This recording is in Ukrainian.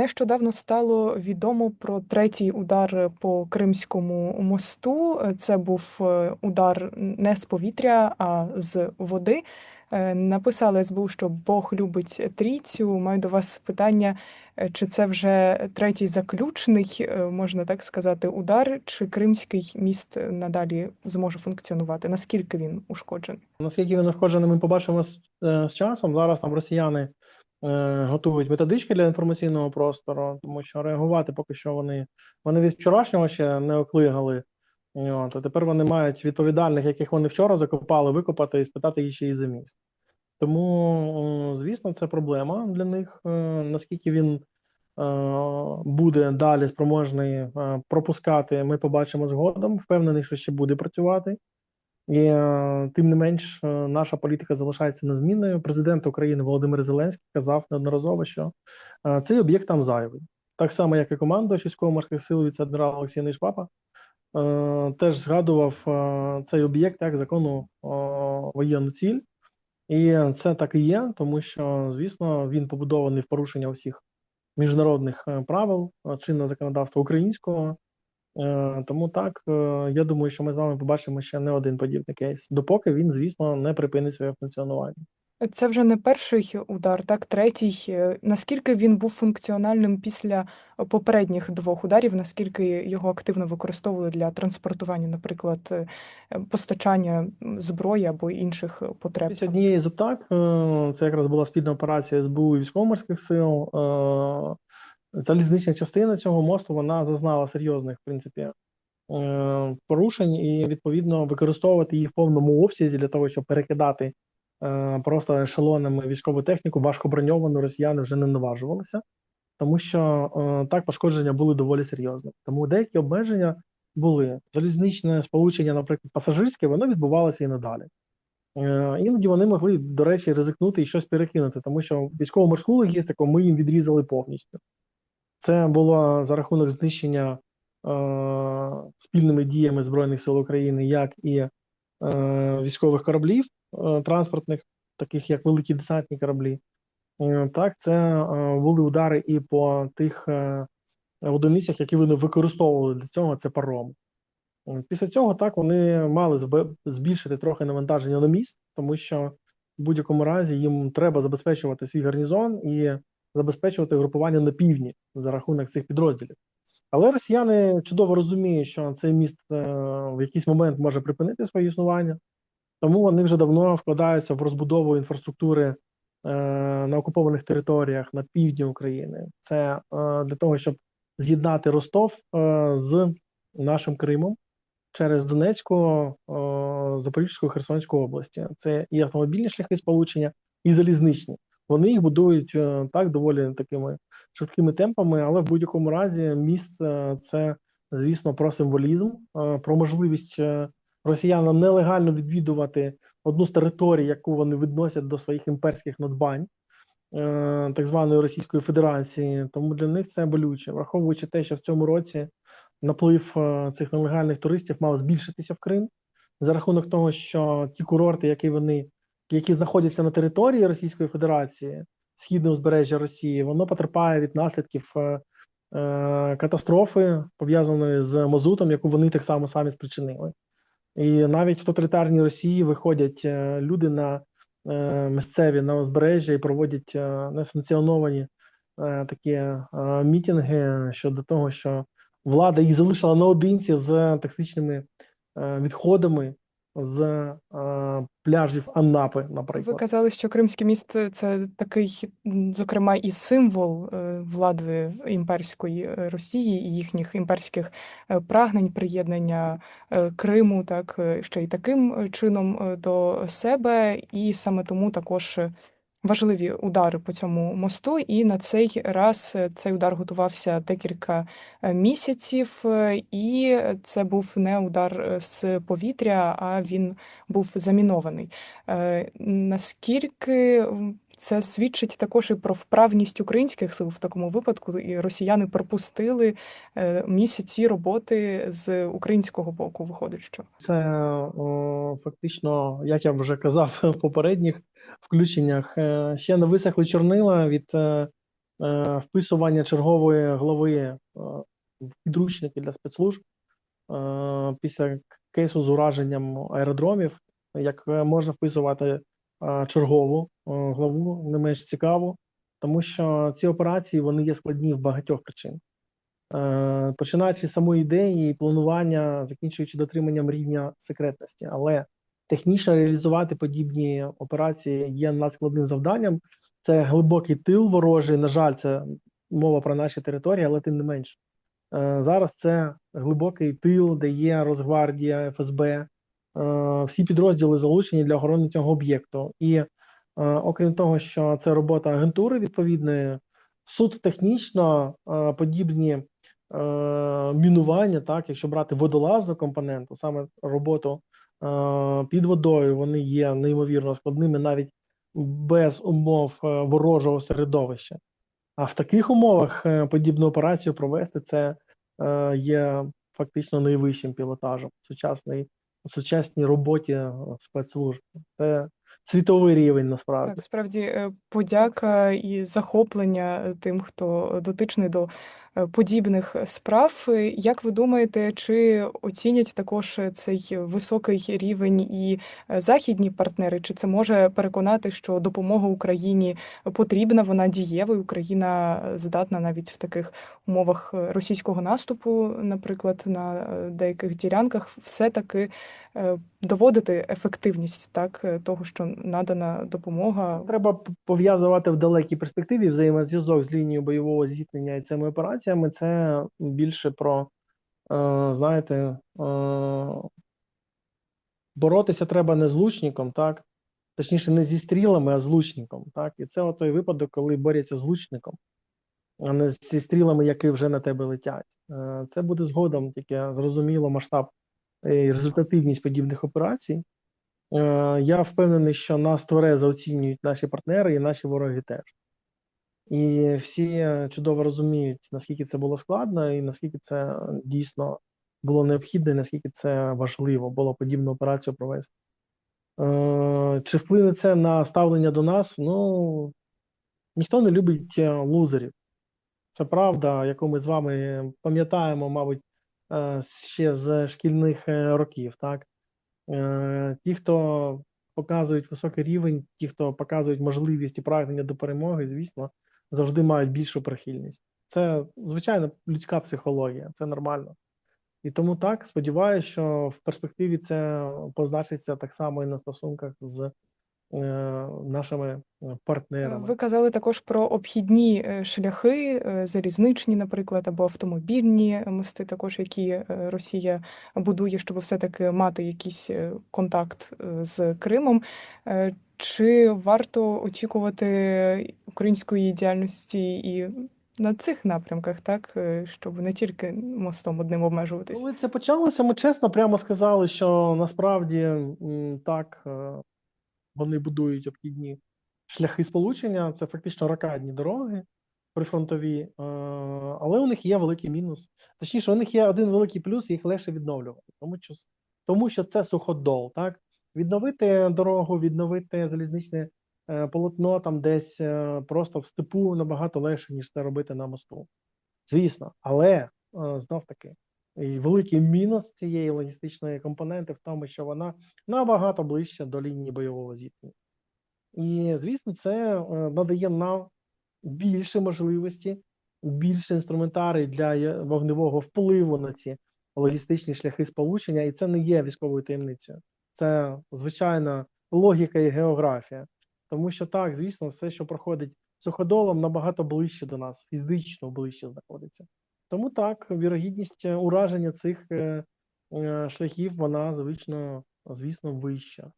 Нещодавно стало відомо про третій удар по Кримському мосту. Це був е, удар не з повітря, а з води. Е, Написали СБУ, що Бог любить трійцю. Маю до вас питання, е, чи це вже третій заключний, можна так сказати, удар, чи Кримський міст надалі зможе функціонувати? Наскільки він ушкоджений? Наскільки він ушкоджений, ми побачимо з, з часом. Зараз там росіяни готують методички для інформаційного простору, тому що реагувати поки що вони, вони від вчорашнього ще не оклигали. От, а тепер вони мають відповідальних, яких вони вчора закопали, викопати і спитати їх ще і за міст. Тому, е, звісно, це проблема для них. е, Наскільки він е, буде далі спроможний е, пропускати, ми побачимо згодом. Впевнений, що ще буде працювати. І е, тим не менш, е, наша політика залишається незмінною. Президент України Володимир Зеленський казав неодноразово, що е, цей об'єкт там зайвий. Так само, як і командувач військово-морських сил віце-адмірал Олексій Нишпапа, теж згадував цей об'єкт як законну е, воєнну ціль. І це так і є, тому що, звісно, він побудований в порушення всіх міжнародних правил, чинного законодавства українського. Е, Тому так, е, я думаю, що ми з вами побачимо ще не один подібний кейс, допоки він, звісно, не припинить своє функціонування. Це вже не перший удар, так, третій. Е, Наскільки він був функціональним після попередніх двох ударів, наскільки його активно використовували для транспортування, наприклад, постачання зброї або інших потреб? Після однієї з атак, це якраз була спільна операція СБУ і військово-морських сил. Залізнична частина цього мосту вона зазнала серйозних, в принципі, е, порушень, і відповідно використовувати її в повному обсязі для того, щоб перекидати е, просто ешелонами військову техніку, важко броньовану росіяни вже не наважувалися, тому що е, так пошкодження були доволі серйозними. Тому деякі обмеження були. Залізничне сполучення, наприклад, пасажирське, воно відбувалося і надалі. Іноді вони могли, до речі, ризикнути і щось перекинути, тому що військово-морську логістику ми їм відрізали повністю. Це було за рахунок знищення е, спільними діями Збройних сил України, як і е, військових кораблів е, транспортних, таких як великі десантні кораблі. Е, так, це е, були удари і по тих е, одиницях, які вони використовували для цього, це паром. Е, Після цього так вони мали збільшити трохи навантаження на міст, тому що в будь-якому разі їм треба забезпечувати свій гарнізон і забезпечувати групування на півдні за рахунок цих підрозділів. Але росіяни чудово розуміють, що цей міст е, в якийсь момент може припинити своє існування, тому вони вже давно вкладаються в розбудову інфраструктури е, на окупованих територіях на півдні України. Це е, для того, щоб з'єднати Ростов з нашим Кримом через Донецьку, Запорізьку, Херсонську області. Це і автомобільні шляхи сполучення, і залізничні. Вони їх будують е, так доволі такими швидкими темпами, але в будь-якому разі міст е, це, звісно, про символізм, е, про можливість росіянам нелегально відвідувати одну з територій, яку вони відносять до своїх імперських надбань. Так званої Російської Федерації, тому для них це болюче, враховуючи те, що в цьому році наплив цих нелегальних туристів мав збільшитися в Крим за рахунок того, що ті курорти, які вони які знаходяться на території Російської Федерації, східне узбережжя Росії, воно потерпає від наслідків е, е, катастрофи, пов'язаної з мазутом, яку вони так само самі спричинили. І навіть в тоталітарній Росії виходять е, люди на е, місцеві на узбережжя і проводять е, несанкціоновані е, такі е, мітинги щодо того, що влада їх залишила наодинці з токсичними е, відходами з е, пляжів Аннапи, Ви казали, що Кримське міст – це такий, зокрема, і символ е, влади імперської е, Росії і їхніх імперських е, прагнень приєднання Криму, так, ще й таким чином до себе, і саме тому також важливі удари по цьому мосту. І на цей раз е, цей удар готувався декілька е, місяців, е, і це був не удар з повітря, а він був замінований. Наскільки це свідчить також і про вправність українських сил в такому випадку, і росіяни пропустили е, місяці роботи з українського боку, виходить, що. Це фактично, як я вже казав в попередніх включеннях, е, ще не висохли чорнила від е, вписування чергової глави в підручники для спецслужб після кейсу з ураженням аеродромів, як можна вписувати чергову главу, не менш цікаву, тому що ці операції вони є складні в багатьох причин. Е, Починаючи з самої ідеї планування, закінчуючи дотриманням рівня секретності, але технічно реалізувати подібні операції є надскладним завданням. Це глибокий тил ворожий. На жаль, це мова про наші території, але тим не менше. Е, Зараз це глибокий тил, де є Росгвардія, ФСБ, е, всі підрозділи залучені для охорони цього об'єкту. І е, окрім того, що це робота агентури відповідної, суд технічно е, подібні е, мінування, так, якщо брати водолазну компоненту, саме роботу е, під водою, вони є неймовірно складними навіть без умов е, ворожого середовища. А в таких умовах е, подібну операцію провести це е, є фактично найвищим пілотажем в сучасній, роботі е, спецслужб. Це світовий рівень насправді. Так, справді е, подяка і захоплення тим, хто дотичний до подібних справ. Е, Як ви думаєте, чи оцінять також е, цей високий рівень і е, західні партнери? Чи це може переконати, що допомога Україні потрібна, вона дієва, і Україна здатна навіть в таких умовах е, російського наступу, наприклад, на е, деяких ділянках, все-таки е, доводити ефективність так е, того, що надана допомога. Треба пов'язувати в далекій перспективі взаємозв'язок з лінією бойового зіткнення і цими операціями. Це більше про, е, знаєте, е, боротися треба не з лучником, так? Точніше, не зі стрілами, а з лучником. Так? І це той випадок, коли борються з лучником, а не зі стрілами, які вже на тебе летять. Е, Це буде згодом тільки зрозуміло масштаб і результативність подібних операцій. Я впевнений, що нас тверезо оцінюють наші партнери і наші вороги теж. І всі е, чудово розуміють, наскільки це було складно, і наскільки це дійсно було необхідно, і наскільки це важливо було подібну операцію провести. Е, Чи вплине це на ставлення до нас? Ну, ніхто не любить е, лузерів. Це правда, яку ми з вами пам'ятаємо, мабуть, е, ще з шкільних е, років, так? Е, Ті, хто показують високий рівень, ті, хто показують можливість і прагнення до перемоги, звісно, завжди мають більшу прихильність. Це, звичайно, людська психологія, це нормально. І тому так, сподіваюся, що в перспективі це позначиться так само і на стосунках з е, нашими е, партнерами. Ви казали також про обхідні е, шляхи, залізничні, наприклад, або автомобільні мости, також які Росія будує, щоб все-таки мати якийсь контакт з Кримом. Чи варто очікувати української діяльності і на цих напрямках, так, е, щоб не тільки мостом одним обмежуватись? Коли це почалося, ми чесно прямо сказали, що насправді так, е, вони будують обхідні шляхи сполучення, це фактично ракадні дороги прифронтові, е, але у них є великий мінус. Точніше, у них є один великий плюс, їх легше відновлювати, тому що, тому що це суходол, так? Відновити дорогу, відновити залізничне е, полотно там десь е, просто в степу набагато легше, ніж це робити на мосту. Звісно, але е, знов таки. Великий мінус цієї логістичної компоненти в тому, що вона набагато ближче до лінії бойового зіткнення. І, звісно, це надає нам більше можливості, більше інструментарій для вогневого впливу на ці логістичні шляхи сполучення, і це не є військовою таємницею. Це звичайна логіка і географія. Тому що так, звісно, все, що проходить суходолом, набагато ближче до нас, фізично ближче знаходиться. Тому так, вірогідність е, ураження цих е, е, шляхів, вона звично, звісно, вища.